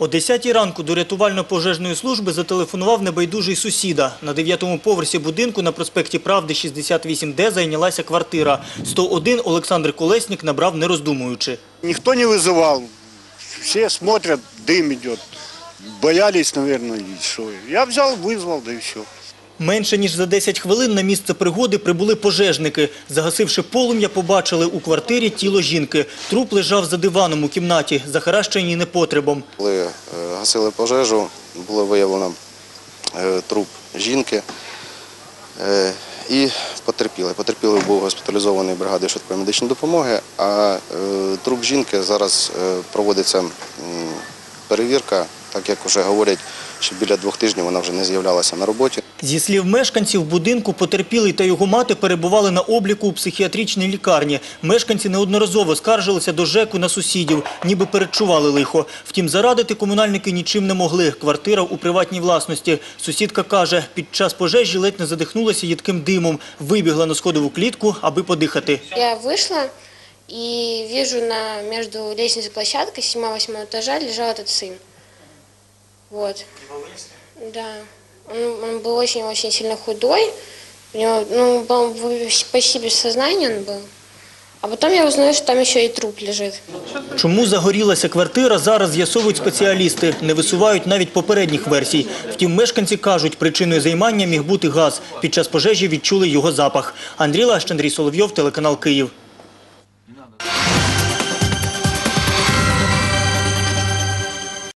О 10 ранку до рятувально-пожежної служби зателефонував небайдужий сусіда. На 9-му поверсі будинку на проспекті Правди 68Д зайнялася квартира. 101 Олександр Колеснік набрав не роздумуючи. Никто не вызывал. Все смотрят, дым идет. Боялись, наверное, и что. Я взял, вызвал, да и все. Менше ніж за 10 хвилин на місце пригоди прибули пожежники. Загасивши полум'я, побачили у квартирі тіло жінки. Труп лежав за диваном у кімнаті, захаращеній непотребом. Коли е, гасили пожежу, було виявлено е, труп жінки е, і потерпілий. Потерпілий був госпіталізований бригадою швидкої медичної допомоги, а труп жінки зараз проводиться перевірка, так як вже говорять, що біля двох тижнів вона вже не з'являлася на роботі. Зі слів мешканців будинку, потерпілий та його мати перебували на обліку у психіатричній лікарні. Мешканці неодноразово скаржилися до ЖЕКу на сусідів, ніби передчували лихо. Втім, зарадити комунальники нічим не могли. Квартира у приватній власності. Сусідка каже, під час пожежі ледь не задихнулася їдким димом. Вибігла на сходову клітку, аби подихати. Я вышла и вижу на между лестничной площадкой 7-8 этажа лежал этот сын. Вот. Да. Он, он был очень-очень сильно худой. У него, ну, был почти без сознания он был. А потом я узнаю, что там еще и труп лежит. Чому загорілася квартира, зараз з'ясовують спеціалісти. Не висувають навіть попередніх версій. Втім, мешканці кажуть, причиною займання міг бути газ. Під час пожежі відчули його запах. Андрій Лащ, Андрій Соловйов, телеканал Київ.